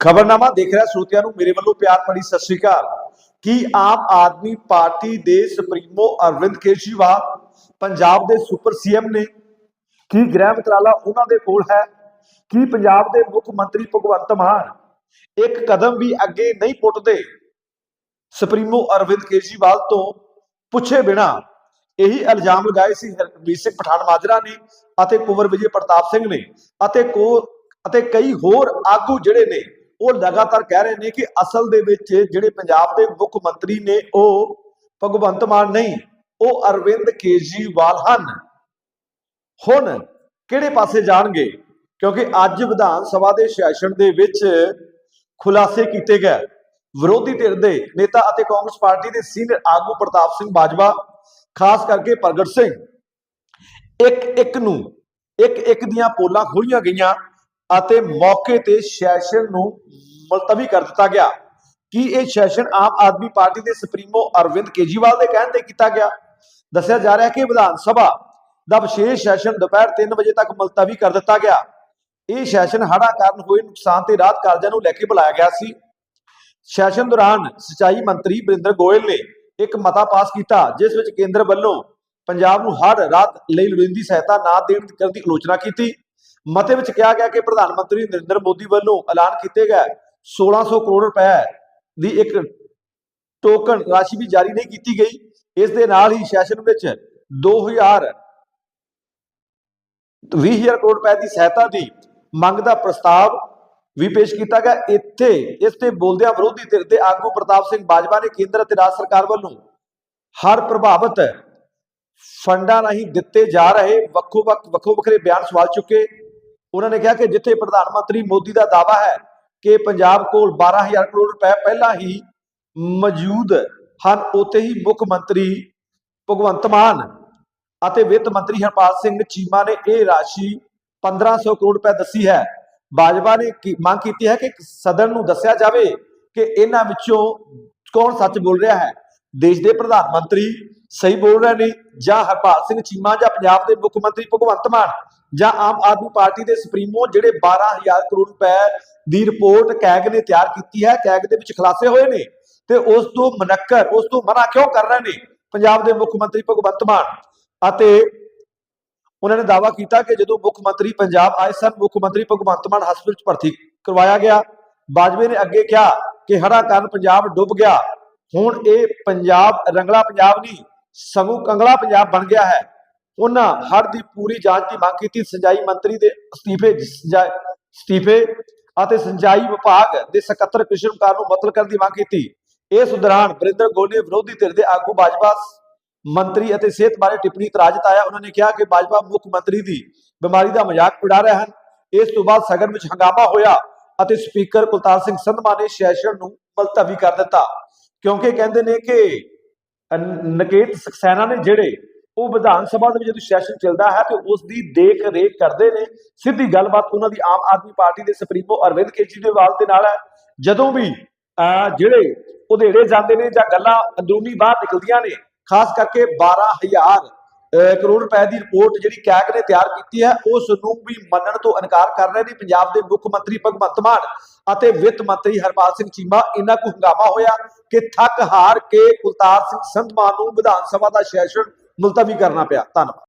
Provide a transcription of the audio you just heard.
ਖਬਰਨਾਮਾ ਦੇਖ ਰਿਹਾ ਸਰੋਤਿਆਂ ਨੂੰ, ਮੇਰੇ ਵੱਲੋਂ ਪਿਆਰ ਭਰੀ ਸਤਿ ਸ਼੍ਰੀ ਅਕਾਲ। ਕੀ ਆਮ ਆਦਮੀ ਪਾਰਟੀ ਦੇ ਸੁਪਰੀਮੋ ਅਰਵਿੰਦ ਕੇਜਰੀਵਾਲ ਪੰਜਾਬ ਦੇ ਸੁਪਰ ਸੀਐਮ ਨੇ? ਕੀ ਗ੍ਰਹਿ ਮੰਤਰਾਲਾ ਉਹਨਾਂ ਦੇ ਕੋਲ ਹੈ? ਕੀ ਪੰਜਾਬ ਦੇ ਮੁੱਖ ਮੰਤਰੀ ਭਗਵੰਤ ਮਾਨ ਇੱਕ ਕਦਮ ਵੀ ਅੱਗੇ ਨਹੀਂ ਪੁੱਟਦੇ? ਸੁਪਰੀਮੋ ਅਰਵਿੰਦ ਕੇਜਰੀਵਾਲ ਤੋਂ ਪੁੱਛੇ ਬਿਨਾ ਇਹੀ ਇਲਜ਼ਾਮ ਲਗਾਏ ਸੀ ਹਰਮੀਤ ਸਿੰਘ ਪਠਾਨ ਮਾਜਰਾ ਨੇ ਅਤੇ ਕੁਵਰ ਵਿਜੇ ਪ੍ਰਤਾਪ ਸਿੰਘ ਨੇ ਅਤੇ ਕੋ ਅਤੇ ਕਈ ਹੋਰ ਆਗੂ ਜਿਹੜੇ ਨੇ ਉਹ ਲਗਾਤਾਰ ਕਹਿ ਰਹੇ ਨੇ ਕਿ ਅਸਲ ਦੇ ਵਿੱਚ ਜਿਹੜੇ ਪੰਜਾਬ ਦੇ ਮੁੱਖ ਮੰਤਰੀ ਨੇ ਉਹ ਭਗਵੰਤ ਮਾਨ ਨਹੀਂ, ਉਹ ਅਰਵਿੰਦ ਕੇਜਰੀਵਾਲ ਹਨ। ਹੁਣ ਕਿਹੜੇ ਪਾਸੇ ਜਾਣਗੇ? ਕਿਉਂਕਿ ਅੱਜ ਵਿਧਾਨ ਸਭਾ ਦੇ ਸੈਸ਼ਨ ਦੇ ਵਿੱਚ ਖੁਲਾਸੇ ਕੀਤੇ ਗਏ। ਵਿਰੋਧੀ ਧਿਰ ਦੇ ਨੇਤਾ ਅਤੇ ਕਾਂਗਰਸ ਪਾਰਟੀ ਦੇ ਸੀਨੀਅਰ ਆਗੂ ਪ੍ਰਤਾਪ ਸਿੰਘ ਬਾਜਵਾ, ਖਾਸ ਕਰਕੇ ਪ੍ਰਗਟ ਸਿੰਘ। ਇੱਕ ਇੱਕ ਨੂੰ ਇੱਕ ਇੱਕ ਦੀਆਂ ਪੋਲਾਂ ਖੋਲੀਆਂ ਗਈਆਂ। ਅਤੇ ਮੌਕੇ ਤੇ ਸੈਸ਼ਨ ਨੂੰ ਮੁਲਤਵੀ ਕਰ ਦਿੱਤਾ ਗਿਆ। ਕੀ ਇਹ ਸੈਸ਼ਨ ਆਮ ਆਦਮੀ ਪਾਰਟੀ ਦੇ ਸੁਪਰੀਮੋ ਅਰਵਿੰਦ ਕੇਜਰੀਵਾਲ ਦੇ ਕਹਿਣ ਤੇ ਕੀਤਾ ਗਿਆ? ਦੱਸਿਆ ਜਾ ਰਿਹਾ ਹੈ ਕਿ ਵਿਧਾਨ ਸਭਾ ਦਾ ਵਿਸ਼ੇਸ਼ ਸੈਸ਼ਨ ਦੁਪਹਿਰ 3 ਵਜੇ ਤੱਕ ਮੁਲਤਵੀ ਕਰ ਦਿੱਤਾ ਗਿਆ। ਇਹ ਸੈਸ਼ਨ ਹੜ੍ਹਾਂ ਕਾਰਨ ਹੋਏ ਨੁਕਸਾਨ ਤੇ ਰਾਹਤ ਕਾਰਜਾਂ ਨੂੰ ਲੈ ਕੇ ਬੁਲਾਇਆ ਗਿਆ ਸੀ। ਸੈਸ਼ਨ ਦੌਰਾਨ ਸਿੰਚਾਈ ਮੰਤਰੀ ਬਰਿੰਦਰ ਗੋਇਲ ਨੇ ਇੱਕ ਮਤਾ ਪਾਸ ਕੀਤਾ, ਜਿਸ ਵਿੱਚ ਕੇਂਦਰ ਵੱਲੋਂ ਪੰਜਾਬ ਨੂੰ ਹੜ੍ਹ ਰਾਹਤ ਲਈ ਲੋੜੀਂਦੀ ਸਹਾਇਤਾ ਨਾ ਦੇਣ ਕਰਨ ਦੀ ਆਲੋਚਨਾ ਕੀਤੀ। ਮਤੇ ਵਿੱਚ ਕਿਹਾ ਗਿਆ ਕਿ ਪ੍ਰਧਾਨ ਮੰਤਰੀ ਨਰਿੰਦਰ ਮੋਦੀ ਵੱਲੋਂ ਐਲਾਨ ਕੀਤੇ ਗਏ 1600 ਕਰੋੜ ਰੁਪਏ ਦੀ ਇੱਕ ਟੋਕਨ ਰਾਸ਼ੀ ਵੀ ਜਾਰੀ ਨਹੀਂ ਕੀਤੀ ਗਈ। ਇਸ ਦੇ ਨਾਲ ਹੀ ਸੈਸ਼ਨ ਵਿੱਚ 2000 20000 ਕਰੋੜ ਰੁਪਏ ਦੀ ਸਹਾਇਤਾ ਦੀ ਮੰਗ ਦਾ ਪ੍ਰਸਤਾਵ ਵੀ ਪੇਸ਼ ਕੀਤਾ ਗਿਆ। ਇੱਥੇ ਇਸ ਤੇ ਬੋਲਦਿਆਂ ਵਿਰੋਧੀ ਧਿਰ ਦੇ ਆਗੂ ਪ੍ਰਤਾਪ ਸਿੰਘ ਬਾਜਵਾ ਨੇ ਕੇਂਦਰ ਅਤੇ ਰਾਜ ਸਰਕਾਰ ਵੱਲੋਂ ਹਰ ਪ੍ਰਭਾਵਿਤ ਫੰਡਾਂ ਰਾਹੀਂ ਦਿੱਤੇ ਜਾ ਰਹੇ ਵੱਖੋ ਵੱਖ ਵੱਖੋ ਵੱਖਰੇ ਬਿਆਨ ਸਵਾਲ ਚੁੱਕੇ। ਉਹਨਾਂ ਨੇ ਕਿਹਾ ਕਿ ਜਿੱਥੇ ਪ੍ਰਧਾਨ ਮੰਤਰੀ ਮੋਦੀ ਦਾ ਦਾਵਾ ਹੈ ਕਿ ਪੰਜਾਬ ਕੋਲ 12000 ਕਰੋੜ ਰੁਪਏ ਪਹਿਲਾਂ ਹੀ ਮੌਜੂਦ ਹਨ, ਉੱਥੇ ਹੀ ਮੁੱਖ ਮੰਤਰੀ ਭਗਵੰਤ ਮਾਨ ਅਤੇ ਵਿੱਤ ਮੰਤਰੀ ਹਰਪਾਲ ਸਿੰਘ ਚੀਮਾ ਨੇ ਇਹ ਰਾਸ਼ੀ 1500 ਕਰੋੜ ਰੁਪਏ ਦੱਸੀ ਹੈ। ਬਾਜਵਾ ਨੇ ਮੰਗ ਕੀਤੀ ਹੈ ਕਿ ਸਦਨ ਨੂੰ ਦੱਸਿਆ ਜਾਵੇ ਕਿ ਇਹਨਾਂ ਵਿੱਚੋਂ ਕੌਣ ਸੱਚ ਬੋਲ ਰਿਹਾ ਹੈ। ਦੇਸ਼ ਦੇ ਪ੍ਰਧਾਨ ਮੰਤਰੀ ਸਹੀ ਬੋਲ ਰਹੇ ਨੇ ਜਾਂ ਹਰਪਾਲ ਸਿੰਘ ਚੀਮਾ ਜਾਂ ਪੰਜਾਬ ਦੇ ਮੁੱਖ ਮੰਤਰੀ ਭਗਵੰਤ ਮਾਨ ਜਾਂ ਆਮ ਆਦਮੀ ਪਾਰਟੀ ਦੇ ਸੁਪਰੀਮੋ ਜਿਹੜੇ 12000 ਕਰੋੜ ਰੁਪਏ ਦੀ ਰਿਪੋਰਟ ਕੈਗ ਨੇ ਤਿਆਰ ਕੀਤੀ ਹੈ, ਕੈਗ ਦੇ ਵਿੱਚ ਖੁਲਾਸੇ ਹੋਏ ਨੇ ਤੇ ਉਸ ਤੋਂ ਮਨੱਕਰ, ਉਸ ਤੋਂ ਮਨਾ ਕਿਉਂ ਕਰ ਰਹੇ ਨੇ ਪੰਜਾਬ ਦੇ ਮੁੱਖ ਮੰਤਰੀ ਭਗਵੰਤ ਮਾਨ? ਅਤੇ ਉਹਨਾਂ ਨੇ ਦਾਅਵਾ ਕੀਤਾ ਕਿ ਜਦੋਂ ਮੁੱਖ ਮੰਤਰੀ ਪੰਜਾਬ ਆਏ ਸਨ, ਮੁੱਖ ਮੰਤਰੀ ਭਗਵੰਤ ਮਾਨ ਹਸਪਤਾਲ ਵਿੱਚ ਭਰਤੀ ਕਰਵਾਇਆ ਗਿਆ। ਬਾਜਵੇ ਨੇ ਅੱਗੇ ਕਿਹਾ ਕਿ ਹੜਾ ਕਾਰਨ ਪੰਜਾਬ ਡੁੱਬ ਗਿਆ। ਹੁਣ ਇਹ ਪੰਜਾਬ ਰੰਗਲਾ ਪੰਜਾਬ ਨਹੀਂ ਸਗੋਂ ਕੰਗਲਾ ਪੰਜਾਬ ਬਣ ਗਿਆ ਹੈ। ਉਹਨਾਂ ਹੜ ਦੀ ਪੂਰੀ ਜਾਂਚ ਦੀ ਮੰਗ ਕੀਤੀ। ਸਿੰਜਾਈ ਮੰਤਰੀ ਦੇ ਅਸਤੀਫੇ ਅਸਤੀਫੇ ਅਤੇ ਸਿੰਜਾਈ ਵਿਭਾਗ ਦੇ ਸਕੱਤਰ ਕ੍ਰਿਸ਼ਨ ਕੁਮਾਰ ਨੂੰ ਮੁਅੱਤਲ ਕਰਨ ਦੀ ਮੰਗ ਕੀਤੀ। ਇਸ ਦੌਰਾਨ ਬਰਿੰਦਰ ਗੋਲ ਨੇ ਵਿਰੋਧੀ ਧਿਰ ਦੇ ਆਗੂ ਬਾਜਵਾ ਮੰਤਰੀ ਅਤੇ ਸਿਹਤ ਬਾਰੇ ਟਿੱਪਣੀ ਇਤਰਾਜ਼ ਜਤਾਇਆ ਉਹਨਾਂ ਨੇ ਕਿਹਾ ਕਿ ਬਾਜਵਾ ਮੁੱਖ ਮੰਤਰੀ ਦੀ ਬਿਮਾਰੀ ਦਾ ਮਜ਼ਾਕ ਉਡਾ ਰਹੇ ਹਨ। ਇਸ ਤੋਂ ਬਾਅਦ ਸਗਨ ਵਿੱਚ ਹੰਗਾਮਾ ਹੋਇਆ ਅਤੇ ਸਪੀਕਰ ਕੁਲਤਾਰ ਸਿੰਘ ਸੰਧਮਾ ਨੇ ਸੈਸ਼ਨ ਨੂੰ ਮੁਲਤਵੀ ਕਰ ਦਿੱਤਾ। ਕਿਉਂਕਿ ਕਹਿੰਦੇ ਨੇ ਕਿ ਨਕੇਤ ਸਕਸੈਨਾ ਨੇ ਜਿਹੜੇ ਉਹ ਵਿਧਾਨ ਸਭਾ ਦੇ ਵਿੱਚ ਜਦੋਂ ਸੈਸ਼ਨ ਚੱਲਦਾ ਹੈ ਤੇ ਉਸ ਦੀ ਦੇਖ ਰੇਖ ਕਰਦੇ ਨੇ ਸਿੱਧੀ ਗੱਲਬਾਤ ਉਹਨਾਂ ਦੀ ਆਮ ਆਦਮੀ ਪਾਰਟੀ ਦੇ ਸੁਪਰੀਮੋ ਅਰਵਿੰਦ ਕੇਜਰੀਵਾਲ ਦੇ ਨਾਲ ਹੈ। ਜਦੋਂ ਵੀ ਅਹ, ਜਿਹੜੇ ਉਧੇੜੇ ਜਾਂਦੇ ਨੇ ਜਾਂ ਗੱਲਾਂ ਅੰਦਰੂਨੀ ਬਾਹਰ ਨਿਕਲਦੀਆਂ ਨੇ ਖਾਸ ਕਰਕੇ 12000 ਅਹ, ਕਰੋੜ ਰੁਪਏ ਦੀ ਰਿਪੋਰਟ ਜਿਹੜੀ ਕੈਗ ਨੇ ਤਿਆਰ ਕੀਤੀ ਹੈ, ਉਸ ਨੂੰ ਵੀ ਮੰਨਣ ਤੋਂ ਇਨਕਾਰ ਕਰ ਰਹੇ ਨੇ ਪੰਜਾਬ ਦੇ ਮੁੱਖ ਮੰਤਰੀ ਭਗਵੰਤ ਮਾਨ ਅਤੇ ਵਿੱਤ ਮੰਤਰੀ ਹਰਪਾਲ ਸਿੰਘ ਚੀਮਾ। ਇਹਨਾਂ ਕੋ ਹੰਗਾਮਾ ਹੋਇਆ ਕਿ ਥੱਕ ਹਾਰ ਕੇ ਕੁਲਤਾਰ ਸਿੰਘ ਸੰਧਮਾ ਨੂੰ ਵਿਧਾਨ ਸਭਾ ਦਾ ਸੈਸ਼ਨ ਮੁਲਤਵੀ ਕਰਨਾ ਪਿਆ। ਧੰਨਵਾਦ।